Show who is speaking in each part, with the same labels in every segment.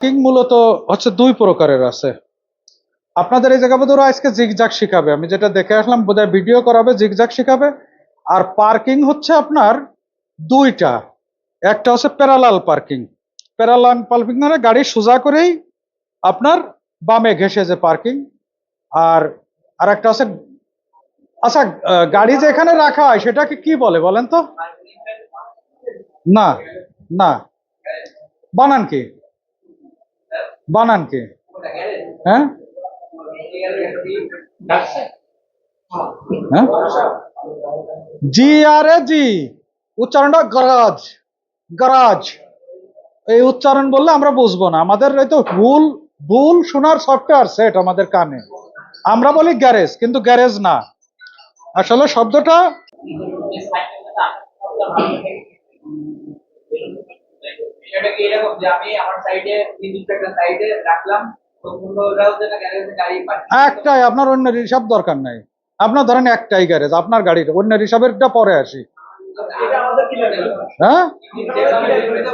Speaker 1: King মূলত হচ্ছে দুই প্রকারের আছে। আপনাদের এই জায়গা বোধহয় আজকে জিগজাগ শিখাবে। আমি যেটা দেখে আসলাম, বোধহয় ভিডিও করাবে জিগজাগ শিখাবে। আর পার্কিং হচ্ছে আপনার দুইটা। একটা হচ্ছে প্যারালাল পার্কিং প্যারালাল পার্কিং মানে গাড়ি সোজা করেই আপনার বামে ঘেসে যে পার্কিং আর আর একটা হচ্ছে আচ্ছা গাড়ি যেখানে রাখা হয়, সেটাকে কি বলে বলেন তো? না না। বানান কি? বানান কি হ্যাঁ? হ্যাঁ? জি আর জি। উচ্চারণটা গরাজ। গরাজ। এই উচ্চারণ বললে আমরা বুঝব না। আমাদের এই তো ভুল ভুল শোনার সফটওয়্যার সেট আমাদের কানে। আমরা বলি গ্যারেজ, কিন্তু গ্যারেজ না। আসলে শব্দটা
Speaker 2: কি এরকম যে আমি আমার সাইডে একটা সাইডে রাখলাম
Speaker 1: একটাই আপনার অন্যের হিসাব দরকার নাই। আপনার ধরেন একটাই গ্যারেজ আপনার গাড়ির অন্যের হিসাবেরটা পরে আসি।
Speaker 2: এটা
Speaker 1: হ্যাঁ?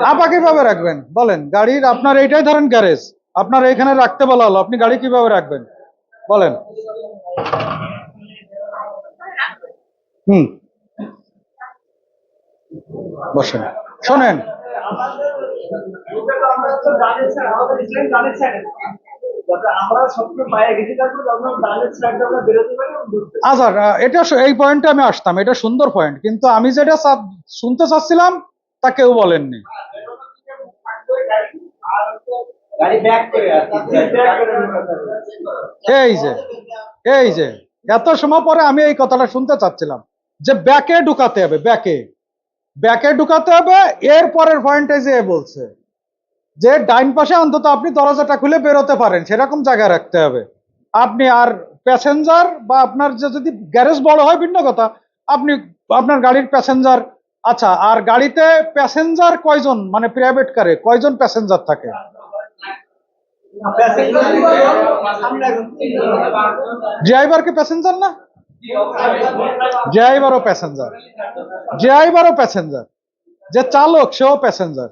Speaker 1: আপা কীভাবে রাখবেন? বলেন গাড়ির আপনার এইটাই ধরেন গ্যারেজ আপনার এইখানে রাখতে বলা হলো আপনি গাড়ি কীভাবে রাখবেন? বলেন। হুম। বসেন। শোনেন
Speaker 3: পারি।
Speaker 1: আচ্ছা এটা এই পয়েন্টে আমি আসতাম এটা সুন্দর পয়েন্ট কিন্তু আমি যেটা শুনতে চাচ্ছিলাম তা কেউ বলেননি। এই যে এই যে এত সময় পরে আমি এই কথাটা শুনতে চাচ্ছিলাম যে ব্যাকে ঢুকাতে হবে ব্যাকে ব্যাকে ঢুকাতে হবে এর পরের পয়েন্টে যে বলছে যে ডাইন পাশে অন্তত আপনি দরজাটা খুলে বেরোতে পারেন সেরকম জায়গায় রাখতে হবে। আপনি আর প্যাসেঞ্জার বা আপনার যে যদি গ্যারেজ বড় হয় ভিন্ন কথা আপনি আপনার গাড়ির প্যাসেঞ্জার আচ্ছা আর গাড়িতে প্যাসেঞ্জার কয়জন মানে প্রাইভেট কারে কয়জন প্যাসেঞ্জার থাকে? ড্রাইভার কি প্যাসেঞ্জার না? ড্রাইভারও প্যাসেঞ্জার ড্রাইভারও প্যাসেঞ্জার যে চালক, সেও প্যাসেঞ্জার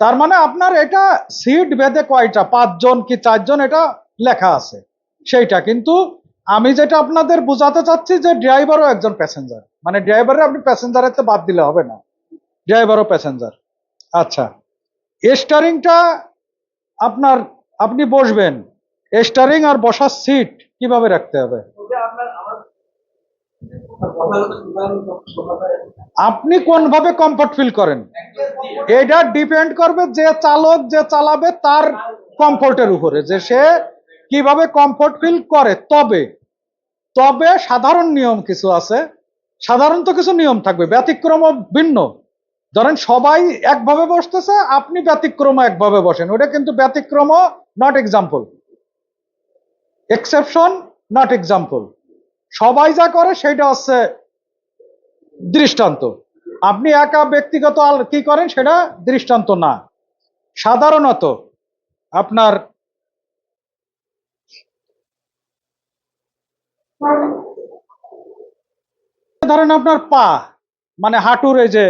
Speaker 1: তার মানে আপনার এটা সিট বেঁধে কয়টা? পাঁচজন কি চারজন? এটা লেখা আছে। সেইটা কিন্তু আমি যেটা আপনাদের বোঝাতে চাচ্ছি যে ড্রাইভারও একজন প্যাসেঞ্জার মানে ড্রাইভারে আপনি প্যাসেঞ্জারের তো বাদ দিলে হবে না। ড্রাইভারও প্যাসেঞ্জার আচ্ছা। স্টারিংটা আপনার, আপনি বসবেন। স্টারিং আর বসার সিট কীভাবে রাখতে হবে? আপনি কোনভাবে কমফর্ট ফিল করেন? এটা ডিপেন্ড করবে যে চালক যে চালাবে তার কমফোর্টের উপরে, যে সে কীভাবে কমফোর্ট ফিল করে। তবে তবে সাধারণ নিয়ম কিছু আছে। সাধারণত কিছু নিয়ম থাকবে ব্যতিক্রম ভিন্ন। ধরেন সবাই একভাবে বসতেছে, আপনি ব্যতিক্রম একভাবে বসেন। ওটা কিন্তু ব্যতিক্রম not example exception not example সবাই যা করে সেটা হচ্ছে দৃষ্টান্ত। আপনি একা ব্যক্তিগত কি করেন সেটা দৃষ্টান্ত না। সাধারণত আপনার ধরেন আপনার পা মানে হাঁটুর এই যে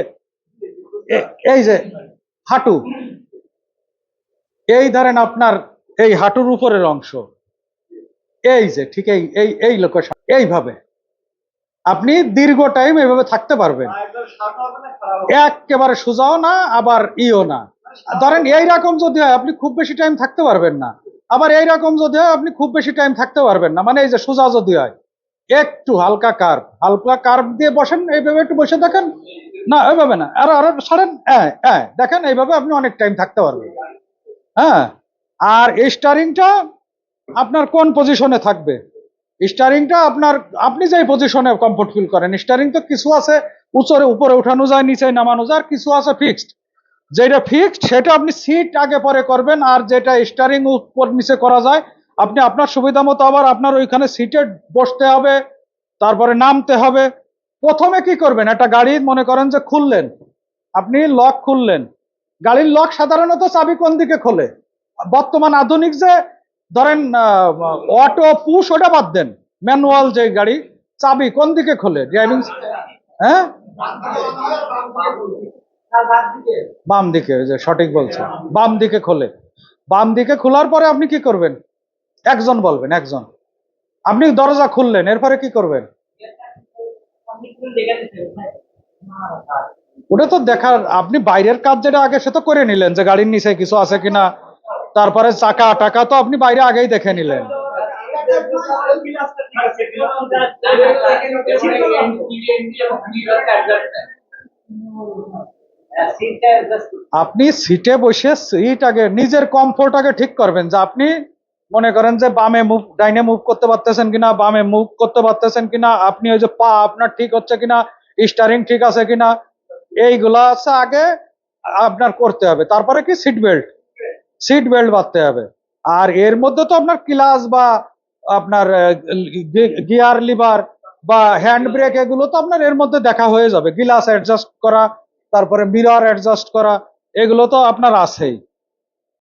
Speaker 1: এই যে হাঁটু, এই ধরেন আপনার এই হাঁটুর উপরের অংশ, এই যে, ঠিক এই এই লোকেশন এইভাবে। আপনি দীর্ঘ টাইম এইভাবে থাকতে পারবেন। একেবারে সোজাও না, আবার ইও না। ধরেন এইরকম যদি হয়, আপনি খুব বেশি টাইম থাকতে পারবেন না। আবার এইরকম যদি হয়, আপনি খুব বেশি টাইম থাকতে পারবেন না। মানে এই যে সোজা যদি হয়, একটু হালকা কার্ভ হালকা কার্ভ দিয়ে বসেন, এইভাবে একটু বসে দেখেন। না, এইভাবে না। আর, আরও সারেন হ্যাঁ হ্যাঁ দেখেন, এইভাবে আপনি অনেক টাইম থাকতে পারবেন। হ্যাঁ? আর এই স্টারিংটা আপনার কোন পজিশনে থাকবে? স্টারিংটা আপনার, আপনি যে পজিশনে কমফোর্ট ফিল করেন স্টারিং তো কিছু আছে, উপরে উপরে উঠানো যায়, নিচে নামানো যায়, আর কিছু আছে ফিক্সড যেটা ফিক্সড সেটা আপনি সিট আগে পরে করবেন, আর যেটা স্টারিং উপর নিচে করা যায়, আপনি আপনার সুবিধা মতো আবার আপনার ওইখানে সিটে বসতে হবে, তারপরে নামতে হবে। প্রথমে কি করবেন? একটা গাড়ি মনে করেন যে খুললেন, আপনি লক খুললেন। গাড়ির লক সাধারণত চাবি কোন দিকে খোলে? বর্তমান আধুনিক যে ধরেন অটো পুশ ওটা বাদ দেন। ম্যানুয়াল যে গাড়ি, চাবি কোন দিকে খোলে? ড্রাইভিং হ্যাঁ? বাম দিকে যে সঠিক বলছে। বাম দিকে খোলে। বাম দিকে খোলার পরে আপনি কি করবেন? একজন বলবেন, একজন। আপনি দরজা খুললেন, এরপরে কি করবেন? ওটা তো দেখার, আপনি বাইরের কাজ যেটা আগে সে তো করে নিলেন যে গাড়ির নিচে কিছু আছে কিনা। তারপরে চাকা, টাকা তো আপনি বাইরে আগেই দেখে নিলেন। আপনি সিটে বসে সিট আগে, নিজের কমফোর্ট আগে ঠিক করবেন যে আপনি মনে করেন যে বামে মুভ ডাইনে মুভ করতে পারতেছেন কিনা, বামে মুভ করতে পারতেছেন কিনা, আপনি ওই যে পা আপনার ঠিক হচ্ছে কিনা স্টারিং ঠিক আছে কিনা, এইগুলা আছে আগে আপনার করতে হবে। তারপরে কি সিট বেল্ট সিট বেল্ট বাঁধতে হবে। আর এর মধ্যে তো আপনার ক্লাস বা আপনার গিয়ার লিভার বা হ্যান্ড ব্রেক এগুলো তো আপনার এর মধ্যে দেখা হয়ে যাবে। গ্লাস অ্যাডজাস্ট করা, তারপরে মিরর অ্যাডজাস্ট করা, এগুলো তো আপনার আছেই।